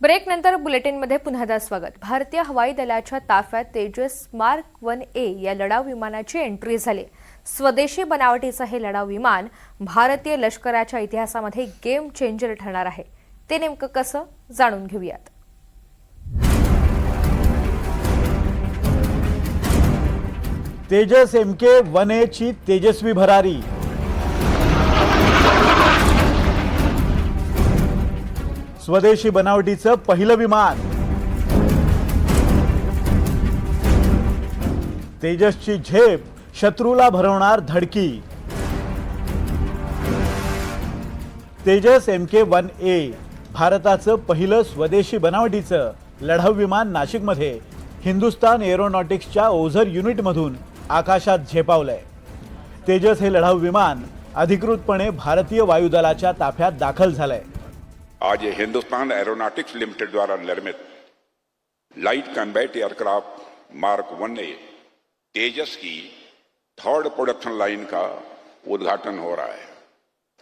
ब्रेकनंतर बुलेटिनमध्ये पुन्हा एकदा स्वागत. भारतीय हवाई दलाच्या ताफ्यात तेजस मार्क वन ए या लढाऊ विमानाची एंट्री झाली. स्वदेशी बनावटीचं हे लढाऊ विमान भारतीय लष्कराच्या इतिहासामध्ये गेम चेंजर ठरणार आहे. ते नेमकं कसं जाणून घेऊयात. Tejas M K one A ची तेजस्वी भरारी. स्वदेशी बनावटीचं पहिलं विमान. तेजसची झेप शत्रूला भरवणार धडकी. Tejas M K one A भारताचं पहिलं स्वदेशी बनावटीचं लढाऊ विमान नाशिकमध्ये. हिंदुस्तान एरोनॉटिक्सच्या ओझर युनिटमधून आकाशात झेपावलंय. तेजस हे लढाऊ विमान अधिकृतपणे भारतीय वायुदलाच्या ताफ्यात दाखल झालंय. आज ये हिंदुस्तान एरोनॉटिक्स लिमिटेड द्वारा निर्मित light combat aircraft mark one A Tejas की थर्ड प्रोडक्शन लाइन का उद्घाटन हो रहा है।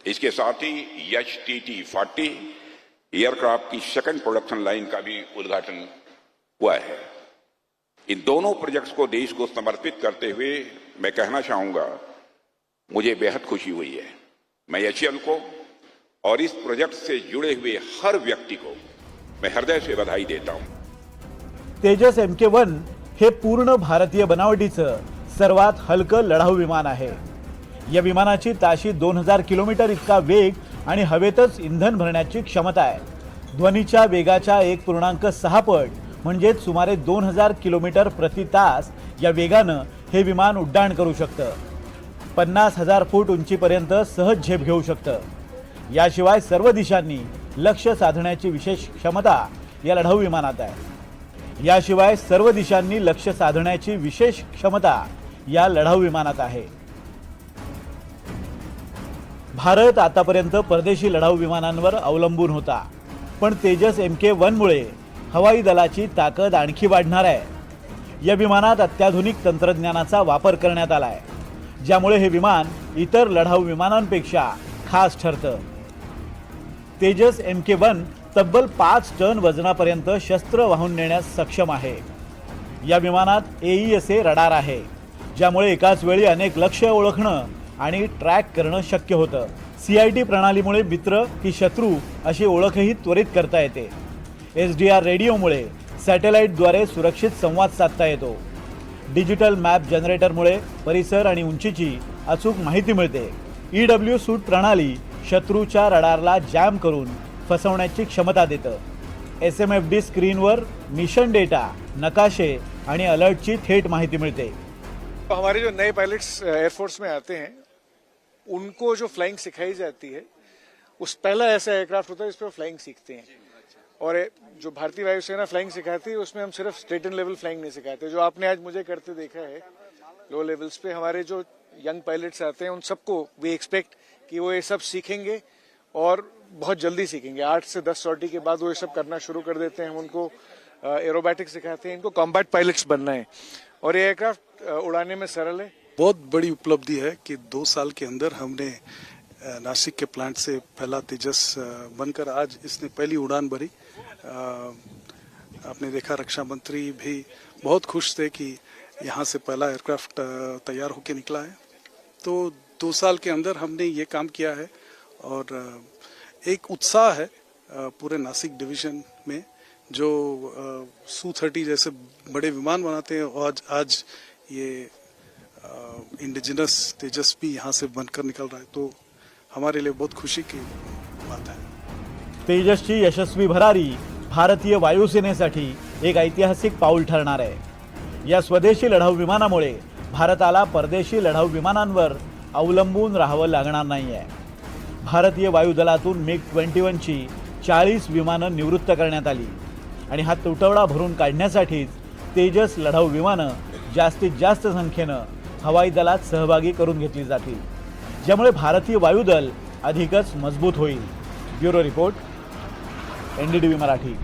इसके साथ ही H T T forty aircraft की सेकंड प्रोडक्शन लाइन का भी उद्घाटन हुआ है। इन दोनों प्रोजेक्ट्स को देश को समर्पित करते हुए मैं कहना चाहूँगा, मुझे बेहद खुशी हुई है। मैं एच को और इस प्रोजेक्ट से जुड़े हुए हर व्यक्ति को मैं हृदय से बधाई देता हूं। तेजस एम के वन हे पूर्ण भारतीय बनावटीचं सर्वात हलकं लढाऊ विमान आहे. या विमानाची ताशी दोन हजार किलोमीटर इतका वेग आणि हवेतच इंधन भरण्याची क्षमता आहे. ध्वनीच्या वेगाच्या एक पूर्णांक सहा पट म्हणजेच सुमारे दोन हजार किलोमीटर प्रति तास या वेगानं हे विमान उड्डाण करू शकतं. पन्नास हजार फूट उंचीपर्यंत सहज झेप घेऊ शकतं. याशिवाय सर्व दिशांनी लक्ष साधण्याची विशेष क्षमता या लढाऊ विमानात आहे. याशिवाय सर्व दिशांनी लक्ष साधण्याची विशेष क्षमता या लढाऊ विमानात आहे. भारत आतापर्यंत परदेशी लढाऊ विमानांवर अवलंबून होता पण तेजस एम के वनमुळे हवाई दलाची ताकद आणखी वाढणार आहे. या विमानात अत्याधुनिक तंत्रज्ञानाचा वापर करण्यात आला आहे ज्यामुळे हे विमान इतर लढाऊ विमानांपेक्षा खास ठरतं. तेजस एम के वन तब्बल पाच टन वजनापर्यंत शस्त्र वाहून नेण्यास सक्षम आहे. या विमानात एईएस ए रडार आहे ज्यामुळे एकाच वेळी अनेक लक्ष्य ओळखणं आणि ट्रॅक करणं शक्य होतं. सी आय टी प्रणालीमुळे मित्र की शत्रू अशी ओळखही त्वरित करता येते. एस डी आर रेडिओमुळे सॅटेलाईटद्वारे सुरक्षित संवाद साधता येतो. डिजिटल मॅप जनरेटरमुळे परिसर आणि उंचीची अचूक माहिती मिळते. ई डब्ल्यू सूट प्रणाली शत्रूच्या रडारला जॅम करून फसवण्याची क्षमता देतं. एस एम एफ डी स्क्रीनवर मिशन डेटा नकाशे आणि अलर्टची थेट माहिती मिळते. हमारे जो नए पायलट्स एयरफोर्स uh, में आते हैं उनको जो फ्लाइंग सिखाई जाती है उस पहला ऐसा एयरक्राफ्ट होता है जिस पर फ्लाइंग सीखते हैं। और uh, जो भारतीय वायुसेना फ्लाइंग सिखाती है उसमें हम सिर्फ स्टेट एंड लेवल फ्लाइंग नहीं सिखाते। जो आपने आज मुझे करते देखा है लो लेवल्स पे हमारे जो यंग पायलट्स आते हैं, उन सबको वी एक्सपेक्ट कि वो ये सब सीखेंगे और बहुत जल्दी सीखेंगे। आठ से दस सॉर्टी के बाद वो ये सब करना शुरू कर देते हैं हम उनको एरोबैटिक सिखाते हैं, इनको कॉम्बैट पायलट्स बनना है। और ये एयरक्राफ्ट उड़ाने में सरल है। बहुत बड़ी उपलब्धि है कि दो साल के अंदर हमने नासिक के प्लांट से पहला तेजस बनकर आज इसने पहली उड़ान भरी। आपने देखा रक्षा मंत्री भी बहुत खुश थे कि यहाँ से पहला एयरक्राफ्ट तैयार होकर निकला है। तो दो साल के अंदर हमने ये काम किया है और एक उत्साह है पूरे नासिक डिवीज़न में, जो सू थर्टी जैसे बड़े विमान बनाते हैं आज आज ये इंडिजिनस तेजस भी यहाँ से बनकर निकल रहा है। तो हमारे लिए बहुत खुशी की बात है। तेजसची यशस्वी भरारी भारतीय वायुसेनेसाठी एक ऐतिहासिक पाऊल ठरणार आहे। या स्वदेशी लढाऊ विमानामुळे भारताला परदेशी लढाऊ विमानांवर अवलंबून राहावं लागणार नाही आहे भारतीय वायुदलातून मिग ट्वेंटी वनची चाळीस विमानं निवृत्त करण्यात आली. आणि हा तुटवडा भरून काढण्यासाठीच तेजस लढाऊ विमानं जास्तीत जास्त संख्येनं हवाई दलात सहभागी करून घेतली जातील. ज्यामुळे भारतीय वायुदल अधिकच मजबूत होईल. Bureau report N D T V Marathi.